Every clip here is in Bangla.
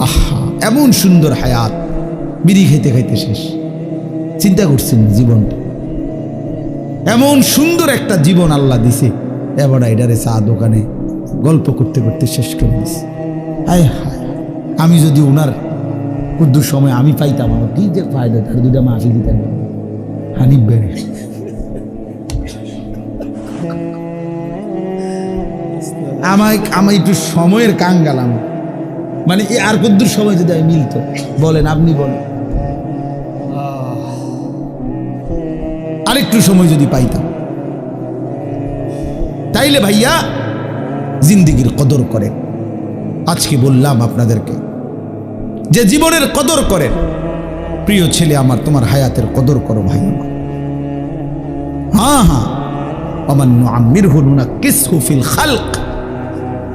আহা, এমন সুন্দর হায়াত। বিড়ি খাইতে খাইতে শেষ। চিন্তা করছেন জীবনটা এমন সুন্দর একটা জীবন আল্লাহ দিছে। এবার এটারে চা দোকানে গল্প করতে করতে শেষ করে দিছে। হায় হায় আমি যদি ওনার কুদ্দুর সময় আমি পাইতাম, আমার কি যে ফায়দা, তার দুটা মাফি দিতাম। হানিফ বেড়ে। আমায় আমি একটু সময়ের কাঙ্গালাম মানে এই আর কদ্দুর সময় যদি আমি মিলতো, বলেন, আপনি বলেন। আরেকটু সময় যদি পাইতাম। তাইলে ভাইয়া, জিন্দিগির কদর করেন। আজকে বললাম আপনাদেরকে, যে জীবনের কদর করেন, প্রিয় ছেলে আমার, তোমার হায়াতের কদর করো ভাই আমার। হ্যাঁ হ্যাঁ আমির হনুনা কিস হুফিল খালক।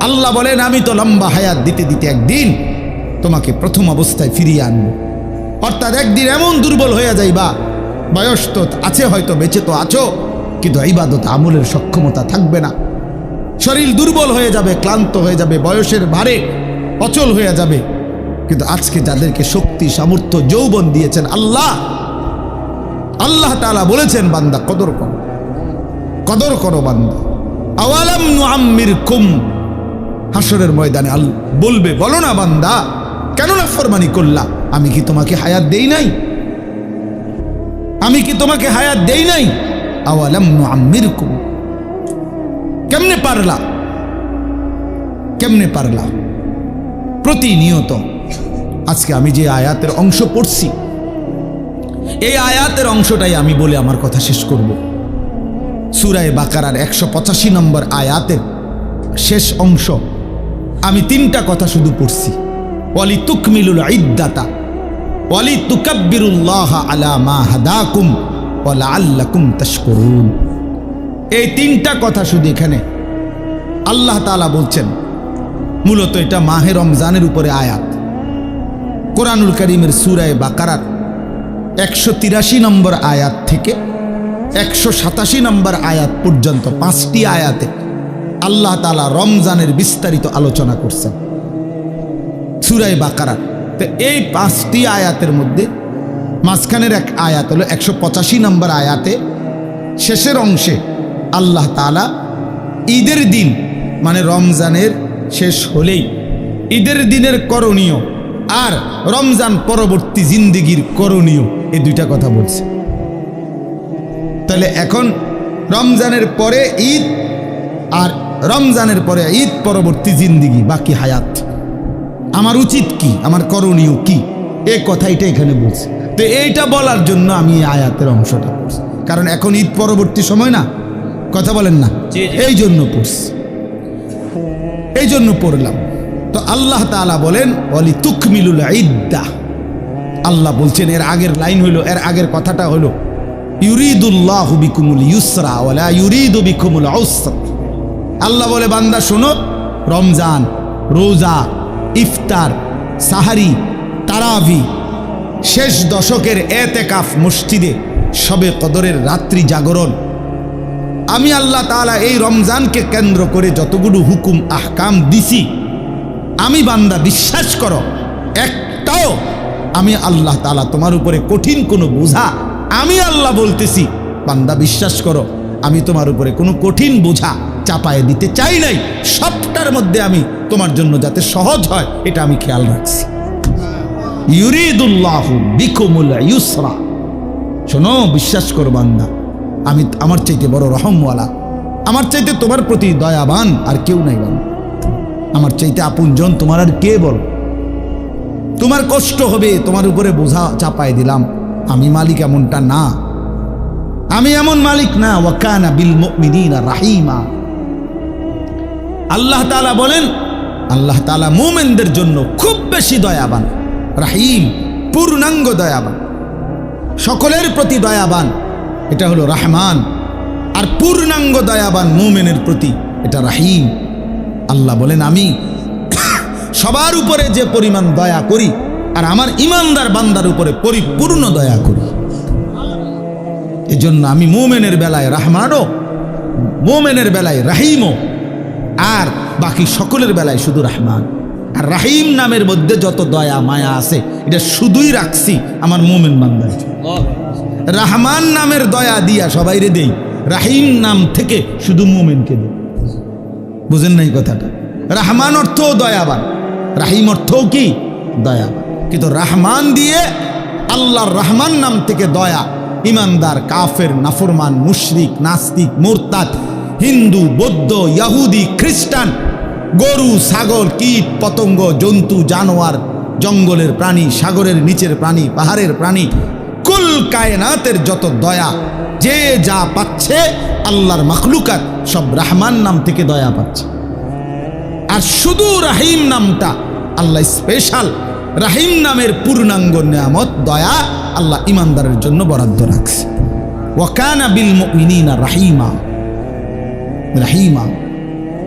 আল্লাহ বলেন, আমি তো লম্বা হায়াত দিতে দিতে একদিন তোমাকে প্রথম অবস্থায় ফিরিয়ে আনব। অর্থাৎ একদিন এমন দুর্বল হয়ে যাইবা, বয়স তো আছে, হয়তো বেঁচে তো আছো, কিন্তু ইবাদত আমলের সক্ষমতা থাকবে না। শরীর দুর্বল হয়ে যাবে, ক্লান্ত হয়ে যাবে, বয়সের ভারে অচল হয়ে যাবে। কিন্তু আজকে যাদেরকে শক্তি, সামর্থ্য, যৌবন দিয়েছেন আল্লাহ আল্লাহ তাআলা বলেছেন, বান্দা কদর করো। কদর করো, বান্দা। আওয়ালাম নুআম্মির কুম হাসরের ময়দানে আল বলবে, বলো না বান্দা, কেন না ফরমানি করলা? আমি কি তোমাকে হায়াত দেই নাই? আমি কি তোমাকে হায়াত দেই নাই? আওয়ালাম নুআম্মির কুম কেমনে পারলা? কেমনে পারলা? প্রতিনিয়ত। আজকে আমি যে আয়াতের অংশ পড়ছি, এই আয়াতের অংশটাই আমি বলে আমার কথা শেষ করব। সুরায় বাকারার একশো পঁচাশি নম্বর আয়াতের শেষ অংশ। আমি তিনটা কথা শুধু পড়ছি। ওয়ালি তুকমিলুল ইদ্দাতা ওয়ালি তুকাব্বিরুল্লাহ আলা মা হাদাকুম ওয়ালা আল্লাকুম তাশকুরুন। এই তিনটা কথা শুধু এখানে আল্লাহ তাআলা বলছেন, মূলত এটা মাহে রমজানের উপরে আয়াত। কোরআনুল করিমের সুরায় বাকারার একশো তিরাশি নম্বর আয়াত থেকে একশো সাতাশি নম্বর আয়াত পর্যন্ত পাঁচটি আয়াতে আল্লাহ তালা রমজানের বিস্তারিত আলোচনা করছেন। সুরায় বাকারার তো এই পাঁচটি আয়াতের মধ্যে মাঝখানের এক আয়াত হলো একশো পঁচাশি নম্বর আয়াতে, শেষের অংশে আল্লাহ তালা ঈদের দিন মানে রমজানের শেষ হলেই ঈদের দিনের করণীয় আর রমজান পরবর্তী জিন্দিগির করণীয় এই দুইটা কথা বলছে। তাহলে এখন রমজানের পরে ঈদ আর রমজানের পরে ঈদ পরবর্তী জিন্দিগি বাকি হায়াত। আমার উচিত কি? আমার করণীয় কি? এই কথাইটা এখানে বলছে। তো এইটা বলার জন্য আমি আয়াতের অংশটা পড়ছি। কারণ এখন ঈদ পরবর্তী সময় না? কথা বলেন না। এই জন্য পড়ছি। এই জন্য পড়লাম। তো আল্লাহ তাআলা বলেন অলি তুকমিলুল ইদ্দা। আল্লাহ বলছেন এর আগের লাইন হইল এর আগের কথাটা হলো ইউরিদুল্লাহ বিকুমুল ইউসরা ওয়ালা ইউরিদু বিকুমুল উসরা। আল্লাহ বলে, বান্দা, শোনো, রমজান, রোজা, ইফতার, সাহারি তারাভি শেষ দশকের এতেকাফ মসজিদে সবে কদরের রাত্রি জাগরণ। আমি আল্লাহ তালা এই রমজানকে কেন্দ্র করে যতগুলো হুকুম, আহকাম দিছি, আমি বান্দা, বিশ্বাস করো, একটাও আমি আল্লাহ তাআলা তোমার উপরে কঠিন কোনো বোঝা, আমি আল্লাহ বলতেছি, বান্দা, বিশ্বাস করো, আমি তোমার উপরে কোনো কঠিন বোঝা চাপায় দিতে চাই নাই, সবটার মধ্যে আমি তোমার জন্য যাতে সহজ হয়, এটা আমি খেয়াল রাখছি। ইউরিদুল্লাহ বিকুমুল ইউসরা। শোনো, বিশ্বাস করো বান্দা, আমি আমার চাইতে বড় রহমওয়ালা। আমার চাইতে তোমার প্রতি দয়াবান আর কেউ নাই বান্দা। আমার চাইতে আপনজন তোমার আর কে বল তোমার কষ্ট হবে, তোমার উপরে বোঝা চাপায় দিলাম। আমি মালিক এমনটা না। আমি এমন মালিক না ওয়াকানা বিল মুমিনিনা রাহিমা। আল্লাহ তাআলা বলেন, আল্লাহ তালা মোমেনদের জন্য খুব বেশি দয়াবান, রাহিম, পূর্ণাঙ্গ দয়াবান, সকলের প্রতি দয়াবান, এটা হলো রহমান। আর পূর্ণাঙ্গ দয়াবান মোমেনের প্রতি এটা রাহিম। আল্লাহ বলেন, আমি সবার উপরে যে পরিমাণ দয়া করি, আর আমার ইমানদার বান্দার উপরে পরিপূর্ণ দয়া করি। এজন্য আমি মোমেনের বেলায় রাহমানও, মোমেনের বেলায় রাহিমও আর বাকি সকলের বেলায় শুধু রহমান। আর রাহিম নামের মধ্যে যত দয়া, মায়া আছে, এটা শুধুই রাখছি আমার মোমেন বান্দার রাহমান নামের দয়া দিয়া সবাই রে দেই, রাহিম নাম থেকে শুধু মোমেনকে দেই। বুঝেন নাই কথাটা? রাহমান অর্থও দয়াবান, রাহিম অর্থও কি? দয়াবান। কিন্তু রাহমান দিয়ে আল্লাহর রহমান নাম থেকে দয়া, ইমানদার, কাফের, নাফরমান, মুশরিক, নাস্তিক, মোরতাদ হিন্দু, বৌদ্ধ, ইয়াহুদি, খ্রিস্টান, গরু, ছাগল, কীট, পতঙ্গ, জন্তু, জানোয়ার, জঙ্গলের প্রাণী, সাগরের নিচের প্রাণী, পাহাড়ের প্রাণী, কুল কায়নাতের যত দয়া, যে যা পাচ্ছে আল্লাহর মখলুকাত, সব রাহমান নাম থেকে দয়া পাচ্ছে। আর শুধু রাহিম নামটা আল্লাহ স্পেশাল রাহিম নামের পূর্ণাঙ্গ নিয়ামত, দয়া আল্লাহ ইমানদারের জন্য বরাদ্দ রাখছে। ওয়াকানা বিল মুমিনিনা রাহিমা। রাহিমা,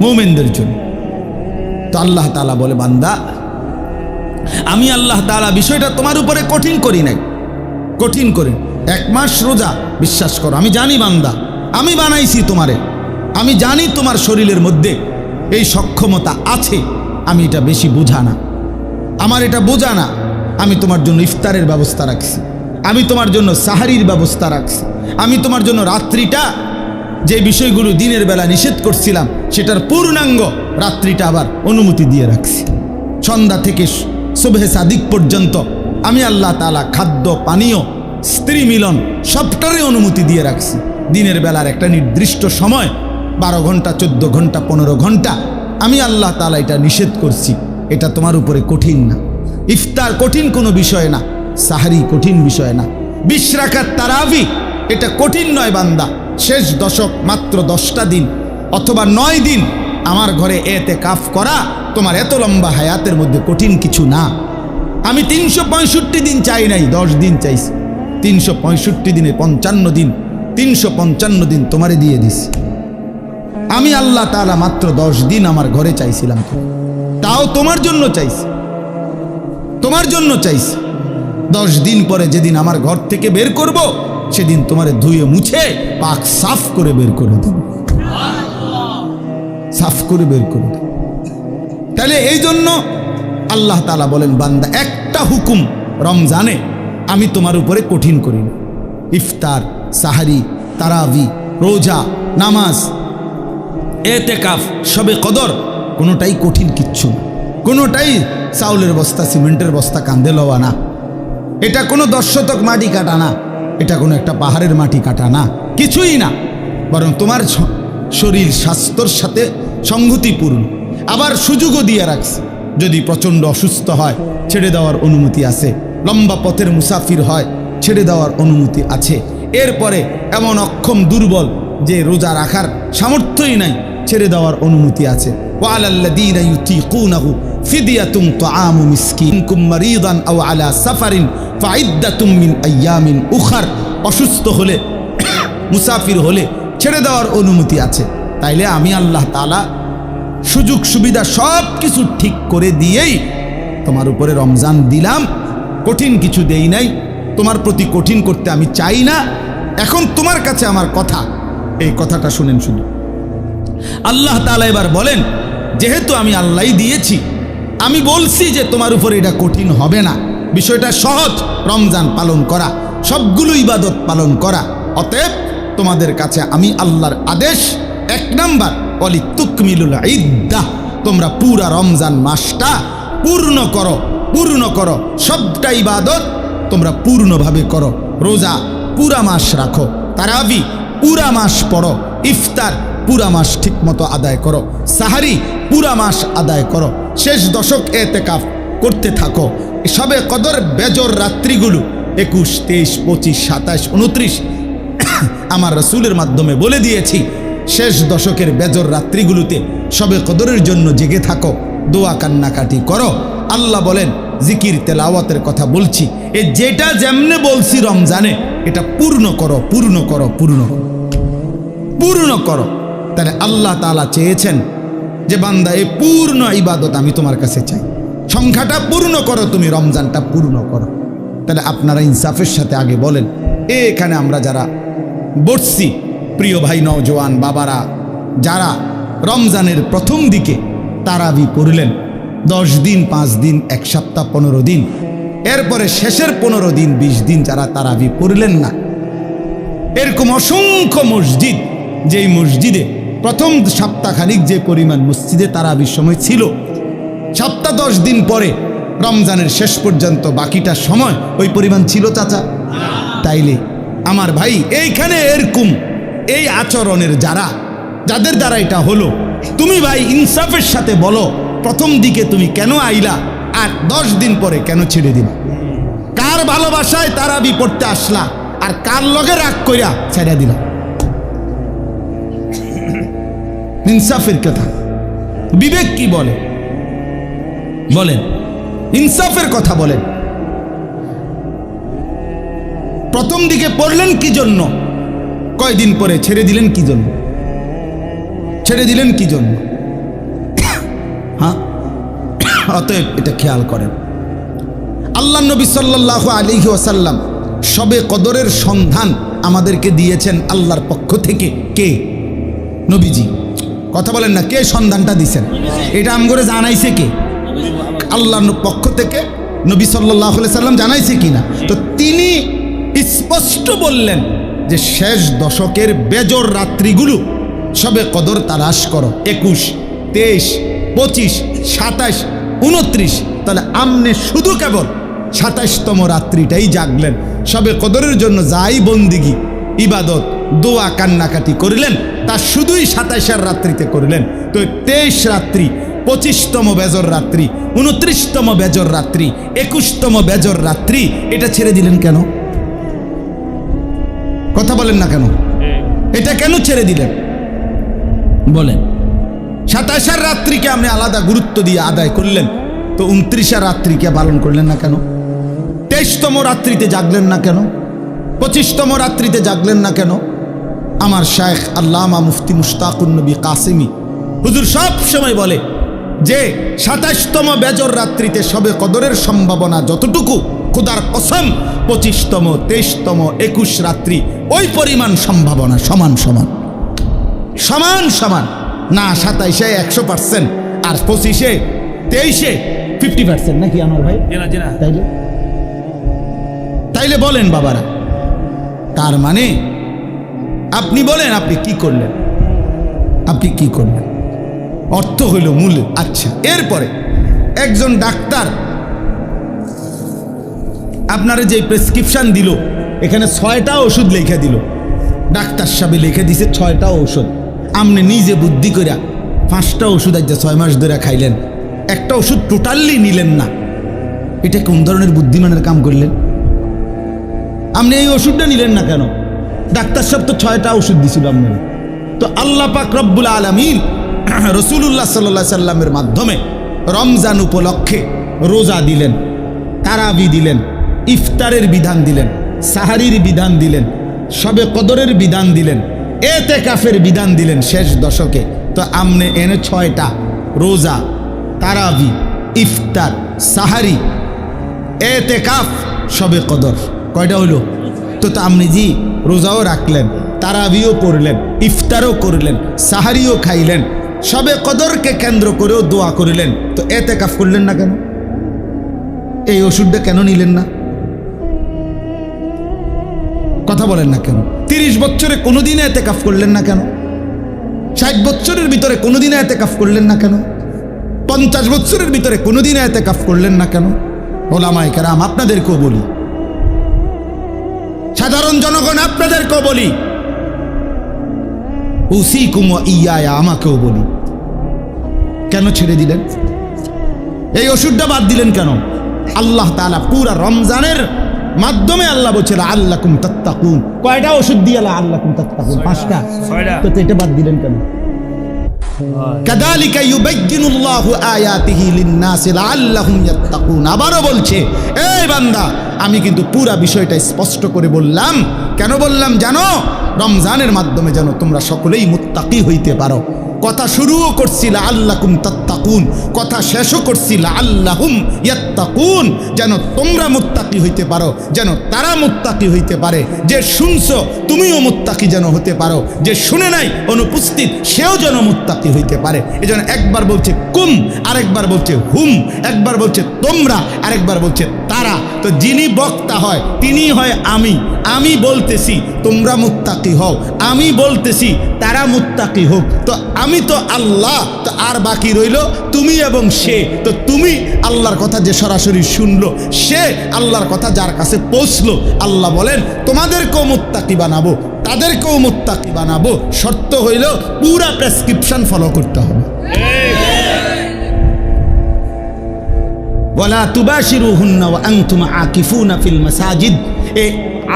মোমেনদের জন্য। তো আল্লাহ তাআলা বলে, বান্দা, আমি আল্লাহ তালা বিষয়টা তোমার উপরে কঠিন করি নাই। কঠিন করে, এক মাস রোজা, বিশ্বাস করো, আমি জানি বান্দা, আমি বানাইছি তোমারে। আমি জানি তোমার শরীরের মধ্যে এই সক্ষমতা আছে, আমি এটা বেশি বোঝা না। আমার এটা বোঝা না, আমি তোমার জন্য ইফতারের ব্যবস্থা রাখছি। আমি তোমার জন্য সাহারির ব্যবস্থা রাখছি। আমি তোমার জন্য রাত্রিটা যে বিষয়গুলো দিনের বেলা নিষেধ করছিলাম, সেটার পূর্ণাঙ্গ রাত্রিটা আবার অনুমতি দিয়ে রাখছি। সন্ধ্যা থেকে শুভে সাদিক পর্যন্ত আমি আল্লাহ তালা খাদ্য, পানীয়, স্ত্রী মিলন সবটারই অনুমতি দিয়ে রাখছি। দিনের বেলার একটা নির্দিষ্ট সময়, বারো ঘণ্টা, চোদ্দ ঘণ্টা, পনেরো ঘণ্টা আমি আল্লাহ তালা এটা নিষেধ করছি। এটা তোমার উপরে কঠিন না। ইফতার কঠিন কোনো বিষয় না, সাহারি কঠিন বিষয় না। বিশ্রাকার তারাবি, এটা কঠিন নয় বান্দা। শেষ দশক মাত্র দশটা দিন অথবা নয় দিন আমার ঘরে এতে কাফ করা তোমার এত লম্বা হায়াতের মধ্যে কঠিন কিছু না। আমি তিনশো পঁয়ষট্টি দিন চাই নাই, দশ দিন চাইছি। তিনশো পঁয়ষট্টি দিনে পঞ্চান্ন দিন, তিনশো পঞ্চান্ন দিন তোমারে দিয়ে দিছি। আমি আল্লাহ তাআলা মাত্র দশ দিন আমার ঘরে চাইছিলাম তাও তোমার জন্য চাইছি। তোমার জন্য চাইছি। দশ দিন পরে যেদিন আমার ঘর থেকে বের করব সেদিন তোমারে ধুয়ে মুছে পাক সাফ করে বের করে দেব। সাফ করে বের করে দেব। তাহলে এই জন্য আল্লাহ তালা বলেন, বান্দা, একটা হুকুম রমজানে আমি তোমার উপরে কঠিন করিনি ইফতার, সাহারি, তারাবি, রোজা, নামাজ এতে কাফ সবে কদর, কোনোটাই কঠিন কিচ্ছু না। কোনোটাই চাউলের বস্তা, সিমেন্টের বস্তা কান্দে লওয়া না। এটা কোনো দশ শতক মাটি কাটা না। এটা কোনো একটা পাহাড়ের মাটি কাটা না, কিছুই না। বরং তোমার শরীর স্বাস্থ্যর সাথে সংহতিপূর্ণ আবার সুযোগও দিয়ে রাখছে। যদি প্রচণ্ড অসুস্থ হয়, ছেড়ে দেওয়ার অনুমতি আছে। লম্বা পথের মুসাফির হয়, ছেড়ে দেওয়ার অনুমতি আছে। এরপরে এমন অক্ষম দুর্বল যে রোজা রাখার সামর্থ্যই নাই, ছেড়ে দেওয়ার অনুমতি আছে। ওয়ালাল্লাদিন ইউতিকুনাহু ফিদিয়াতুম তো আমু মিসকিন কুম্মারিদান আও আলা সাফারিন ফাইদ্দাতুম মিন আয়ামিন উখার অসুস্থ হলে, মুসাফির হলে ছেড়ে দেওয়ার অনুমতি আছে। তাইলে আমি আল্লাহ তালা সুযোগ সুবিধা সব কিছু ঠিক করে দিয়েই তোমার উপরে রমজান দিলাম। কঠিন কিছু দেই নাই। তোমার প্রতি কঠিন করতে আমি চাই না। এখন তোমার কাছে আমার কথা। এই কথাটা শুনেন শুধু আল্লাহ তালা এবার বলেন, যেহেতু আমি আল্লাহ দিয়েছি আমি বলছি যে তোমার উপর এটা কঠিন হবে না। বিষয়টা সহজ, রমজান পালন করা। সবগুলো ইবাদত পালন করা। অতএব তোমাদের কাছে আমি আল্লাহর আদেশ, এক নাম্বার অলি তুকমিলুল ইদ্দাহ। তোমরা পুরা রমজান মাসটা পূর্ণ করো পূর্ণ করো। সবটা ইবাদত তোমরা পূর্ণভাবে করো। রোজা পুরা মাস রাখো। তারাবি, পুরা মাস পড়ো। ইফতার পুরা মাস ঠিকমতো আদায় করো। সাহারি, পুরা মাস আদায় করো। শেষ দশক এতে এতেকাফ। করতে থাকো। সবে কদর বেজর রাত্রিগুলো। একুশ, তেইশ, পঁচিশ, সাতাশ, উনত্রিশ। আমার রসুলের মাধ্যমে বলে দিয়েছি, শেষ দশকের বেজর রাত্রিগুলোতে সবে কদরের জন্য জেগে থাকো, দোয়া কান্নাকাটি করো। আল্লাহ বলেন, জিকির, তেলাওয়াতের কথা বলছি। এ যেটা যেমনে বলছি রমজানে, এটা পূর্ণ করো পূর্ণ করো, পূর্ণ পূর্ণ করো। তাহলে আল্লাহ তালা চেয়েছেন যে বান্দা এই পূর্ণ ইবাদত আমি তোমার কাছে চাই। সংখ্যাটা পূর্ণ করো, তুমি রমজানটা পূর্ণ করো। তাহলে আপনারা ইনসাফের সাথে আগে বলেন, এ এখানে আমরা যারা বসছি, প্রিয় ভাই নওজোয়ান বাবারা, যারা রমজানের প্রথম দিকে তারাবি পড়লেন দশ দিন, পাঁচ দিন, এক সপ্তাহ, পনেরো দিন, এরপরে শেষের পনেরো দিন, বিশ দিন যারা তারাবি পড়লেন না, এরকম অসংখ্য মসজিদ, যেই মসজিদে প্রথম সপ্তাহখানিক যে পরিমাণ মসজিদে তারাবির সময় ছিল, সপ্তাহ দশ দিন পরে রমজানের শেষ পর্যন্ত বাকিটা সময় ওই পরিমাণ ছিল, চাচা? তাইলে আমার ভাই এইখানে এরকম এই আচরণের যারা, যাদের দ্বারা এটা হলো, তুমি ভাই ইনসাফের সাথে বলো, প্রথম দিকে তুমি কেন আইলা আর দশ দিন পরে কেন ছেড়ে দিলা? কার ভালোবাসায় তারা পড়তে আসলা আর কার লগে রাগ কইরা ছেড়ে দিলা? ইনসাফের কথা। বিবেক কি বলে? বলেন। ইনসাফের কথা বলেন। প্রথম দিকে পড়লেন কি জন্য? কয়দিন পরে ছেড়ে দিলেন কি জন্য? ছেড়ে দিলেন কি জন্য? হ্যাঁ? অতএব এটা খেয়াল করেন। আল্লাহ নবী সাল্লাহ আলিহি ওসাল্লাম সবে কদরের সন্ধান আমাদেরকে দিয়েছেন আল্লাহর পক্ষ থেকে। কে? নবীজি। কথা বলেন না, কে সন্ধানটা দিছেন? এটা আম করে জানাইছে কে? আল্লাহর পক্ষ থেকে নবী সাল্লাহ সাল্লাম জানাইছে কিনা? তো তিনি স্পষ্ট বললেন যে শেষ দশকের বেজর রাত্রিগুলো সবে কদর তালাশ করো। একুশ, তেইশ, পঁচিশ, সাতাশ, উনত্রিশ। তাহলে আমনে শুধু কেবল সাতাশতম রাত্রিটাই জাগলেন। সবে কদরের জন্য যাই বন্দিগি, ইবাদত দোয়া কান্নাকাটি করিলেন, তা শুধুই সাতাশের রাত্রিতে করিলেন। তো তেইশ রাত্রি, পঁচিশতম বেজর রাত্রি, উনত্রিশতম বেজর রাত্রি, একুশতম বেজর রাত্রি, এটা ছেড়ে দিলেন কেন? কথা বলেন না কেন? এটা কেন ছেড়ে দিলেন? বলেন। সাতাশের রাত্রিকে আপনি আলাদা গুরুত্ব দিয়ে আদায় করলেন, তো উনত্রিশের রাত্রিকে পালন করলেন না কেন? তেইশতম রাত্রিতে জাগলেন না কেন? পঁচিশতম রাত্রিতে জাগলেন না কেন? আমার শায়েখ আল্লামা মুফতি মুশতাকুন নবী কাসিমি। হুজুর সব সময় বলে যে সাতাশতম বেজর রাত্রিতে সবে কদরের সম্ভাবনা যতটুকু খুদার কসম পঁচিশতম তেইশতম একুশ রাত্রি ওই পরিমাণ সম্ভাবনা সমান সমান। সমান সমান। না সাতাইশে একশো পার্সেন্ট আর পঁচিশে তেইশে ফিফটি পার্সেন্ট নাকি আমার ভাই? তাইলে? তাইলে বলেন বাবারা। তার মানে আপনি বলেন, আপনি কি করলেন? আপনি কি করলেন? অর্থ হইল মূল। আচ্ছা এরপরে একজন ডাক্তার আপনারা যে প্রেসক্রিপশন দিল, এখানে ছয়টা ওষুধ লিখে দিল। ডাক্তার সাহেব লিখে দিছে ছয়টা ওষুধ। আপনি নিজে বুদ্ধি করিয়া পাঁচটা ওষুধ আজ ছয় মাস ধরে খাইলেন, একটা ওষুধ টোটালি নিলেন না। এটা কোন ধরনের বুদ্ধিমানের কাম করলেন? আপনি এই ওষুধটা নিলেন না কেন? ডাক্তার সাহেব তো ছয়টা ওষুধ দিছিল আপনার। তো আল্লাহ পাক রব্বুল আলমিন রসুল্লাহ সাল্লা সাল্লামের মাধ্যমে রমজান উপলক্ষে রোজা দিলেন, তারাবি দিলেন, ইফতারের বিধান দিলেন, সাহারির বিধান দিলেন সবে কদরের বিধান দিলেন এতে কাফের বিধান দিলেন শেষ দশকে। তো আমনে এনে ছয়টা রোজা, তারাবি, ইফতার, সাহারি এতে কাফ সবে কদর। কয়টা হইল তো তো আপনি জি রোজাও রাখলেন, তারাবিও পড়লেন, ইফতারও করলেন, সাহারিও খাইলেন, সবে কদরকে কেন্দ্র করেও দোয়া করিলেন। তো এতে কাফ করলেন না কেন? এই ওষুধটা কেন নিলেন না? কথা বলেন না কেন? তিরিশ বছরে কোনোদিন এতে কাফ করলেন না কেন? ষাট বছরের ভিতরে কোনোদিনে এতে কাফ করলেন না কেন? পঞ্চাশ বছরের ভিতরে কোনোদিনে এতে কাফ করলেন না কেন? ওলামাই কেরাম আপনাদেরকেও বলি সাধারণ জনগণ আপনাদেরকেও বলি। উসি কুম ইয়া আমাকেও বলি। কেন ছেড়ে দিলেন? এই ওষুধটা বাদ দিলেন কেন? আল্লাহ তাআলা পুরা রমজানের মাধ্যমে আল্লাহ বলছে আল্লাহ কুম তাত্তাকুন। কয়টা ওষুধ দিয়ে আল্লাহ কুম তাত্তাকুন পাঁচটা? তো এটা বাদ দিলেন কেন? কাদালিকা ইউবাইয়িনুল্লাহু আয়াতিহি লিন-নাসি লাআল্লাহুম ইয়াত্তাকুন। আবারও বলছে এই বান্দা আমি কিন্তু পুরা বিষয়টা স্পষ্ট করে বললাম। কেন বললাম জানো? রমজানের মাধ্যমে যেন তোমরা সকলেই মুত্তাকি হইতে পারো। কথা শুরুও করছিল আল্লাকুম তাত্তাকুন। কথা শেষও করছিল আল্লাহুম ইয়াত্তাকুন। যেন তোমরা মুত্তাকি হইতে পারো, যেন তারা মুত্তাকি হইতে পারে। যে শুনছো, তুমিও মুত্তাকি যেন হতে পারো। যে শুনে নাই, অনুপস্থিত, সেও যেন মুত্তাকি হইতে পারে। এজন্য একবার বলছে কুম, আরেকবার বলছে হুম, একবার বলছে তোমরা, আরেকবার বলছে তারা। তো যিনি বক্তা হয়, তিনি হয় আমি। আমি বলতেছি, তোমরা মুত্তাকি হও। আমি বলতেছি, তারা মুত্তাকি হোক। তো আমি তো আল্লাহ, তো আর বাকি রইল? তুমি এবং সে। তো তুমি আল্লাহর কথা যে সরাসরি শুনলো, সে আল্লাহর কথা যার কাছে পৌঁছলো, আল্লাহ বলেন, তোমাদেরকেও মুত্তাকি বানাবো, তাদেরকেও মুত্তাকি বানাবো। শর্ত হইল, পুরা প্রেসক্রিপশন ফলো করতে হবে। ওয়ালা তুবাশিরুহুন্না ওয়া আনতুম আকিফুনা ফিল মাসাজিদ। এ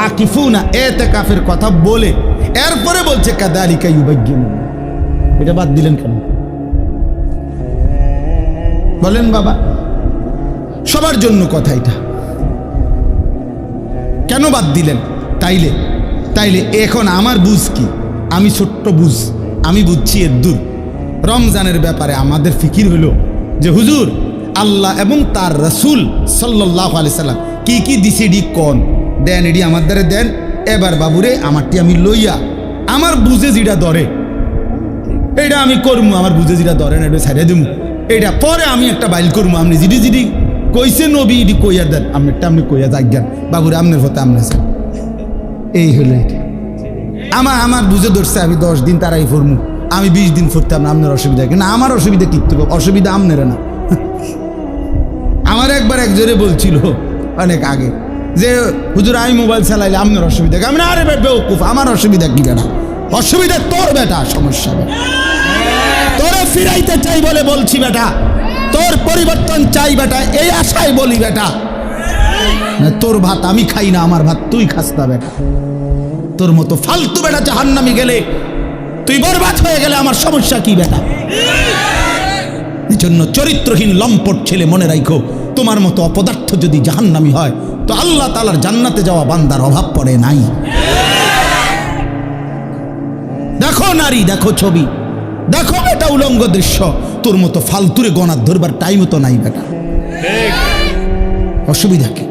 আকিফুনা কথা বলে, এরপরে বলছে, কাদালিকা ইউবাজ্জিমুন এটা বাদ দিলেন কেন? বলেন বাবা, সবার জন্য কথা এটা। কেন বাদ দিলেন? তাইলে তাইলে এখন আমার বুঝ কি? আমি ছোট্ট বুঝ, আমি বুঝছি এর দূর। রমজানের ব্যাপারে আমাদের ফিকির হলো যে হুজুর, আল্লাহ এবং তার রসুল সাল্লাহ আলি সাল্লাম কি কি দিছে এডি কন? দেন এডি আমার দ্বারে দেন, এবার বাবুরে আমারটি আমি লইয়া, আমার বুঝে যেটা ধরে। এইটা আমি করব আমার বুঝে যেটা ধরে না এটা ছাড়িয়ে দিমু। এইটা পরে আমি একটা বাইল করব আপনি জিডি জিডি। কইছে নবী, ইডি কইয়া দেন আপনি একটা আপনি কইয়া যাজ্ঞান বাবুরে আপনার হতে আপনি এই হলো এটা। আমার আমার বুঝে ধরছে, আমি দশ দিন তারাই ফরমু। আমি বিশ দিন ফুরতাম না আপনার অসুবিধা কি? না, আমার অসুবিধা কিত্তু অসুবিধা আপনার না। আমার একবার একজনে বলছিল, অনেক আগে, যে, হুজুর, আমি মোবাইল চালাইলে আপনার অসুবিধা আমি আরে বেউকুফ আমার অসুবিধা কি বেটা অসুবিধা তোর বেটা, সমস্যা তোরে ফিরাইতে চাই বলে বলছি বেটা। তোর পরিবর্তন চাই বেটা, এই আশায় বলি বেটা। তোর ভাত আমি খাই না, আমার ভাত তুই খাস না বেটা। তোর মতো ফালতু বেটা জাহান্নামি গেলে, তুই বরবাদ হয়ে গেলে আমার সমস্যা কি বেটা? এই জন্য চরিত্রহীন লম্পট ছেলে মনে রাখো তোমার মতো অপদার্থ যদি জাহান্নামি হয়, তো আল্লাহ তালার জান্নাতে যাওয়া বান্দার অভাব পড়ে নাই। দেখো নারী, দেখো ছবি। দেখো এটা উলঙ্গ দৃশ্য। তোর মতো ফালতুরে গণার ধরবার টাইমও তো নাই বেটা। অসুবিধা কি?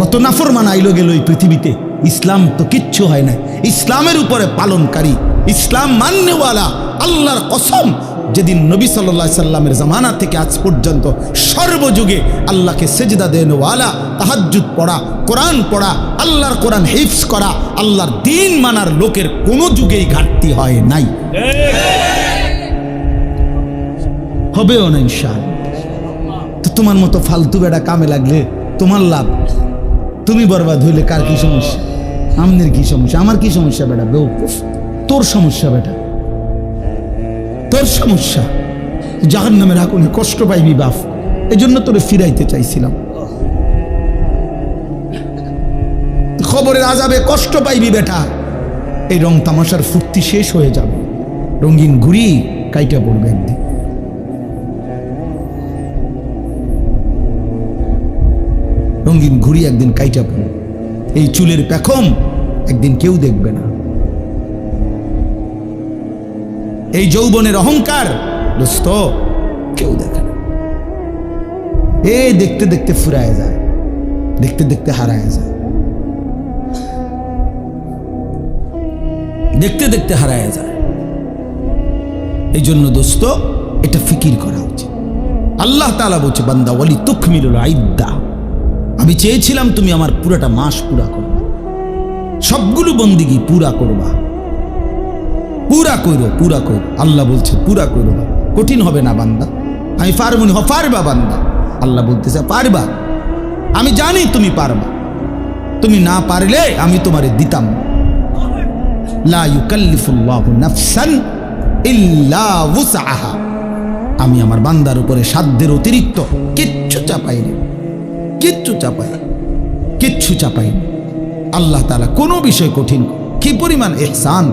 কত নাফর আইলো গেল এই পৃথিবীতে। ইসলাম তো কিচ্ছু হয় না ইসলামের উপরে পালনকারী, ইসলাম মান্যওয়ালা, আল্লাহর কসম যেদিন নবী সাল্লাহ সাল্লামের জামানা থেকে আজ পর্যন্ত সর্বযুগে আল্লাহকে সেজদা দেনওয়ালা তাহাজ্জুদ পড়া, কোরআন পড়া, আল্লাহর কোরআন হিফস করা, আল্লাহর দিন মানার লোকের কোনো যুগেই ঘাটতি হয় নাই। হবেও না ইনশাআল্লাহ। তো তোমার মতো ফালতু বেড়া কামে লাগলে তোমার লাভ। তুমি বরবাদ হইলে কার কি সমস্যা? আমনের কি সমস্যা? আমার কি সমস্যা বেটা বেউকুফ তোর সমস্যা বেটা। তোর সমস্যা। জাহান নামের আগুনে কষ্ট পাইবি বাপ। জন্য তোরে ফিরাইতে চাইছিলাম। খবরের আজাবে কষ্ট পাইবি বেটা। এই রং তামাশার ফুর্তি শেষ হয়ে যাবে। রঙিন ঘুরি কাইটা পড়বে একদিন। রঙিন ঘুড়ি একদিন কাইটা পড়বে। এই চুলের পেখম একদিন কেউ দেখবে না। এই যৌবনের অহংকার? দোস্ত, কেউ দেখে না। এ দেখতে দেখতে ফুরায় যায়, দেখতে দেখতে হারায় যায়। দেখতে দেখতে হারায় যায়। এই জন্য দোস্ত, এটা ফিকির করা উচিত। আল্লাহ তালা বলছে, বান্দা, ওয়ালি তুখমিলুল আইদ্দা আমি চেয়েছিলাম তুমি আমার পুরাটা মাস পুরা করবে। সবগুলো বন্দিগি পুরা করবা। পুরা কইরো, পুরা করো আল্লাহ বলছে, পুরা করো কঠিন হবে না বান্দা। আমি পারব না পারবা বান্দা। আল্লাহ বলতেছে, পারবা। আমি জানি তুমি পারবা। তুমি না পারলে আমি তোমারে দিতাম আমি আমার বান্দার উপরে সাধ্যের অতিরিক্ত কিচ্ছু চাপাই না কিচ্ছু চাপাই কিচ্ছু চাপাই আল্লাহ তালা কোনো বিষয় কঠিন কি পরিমাণ এহসান?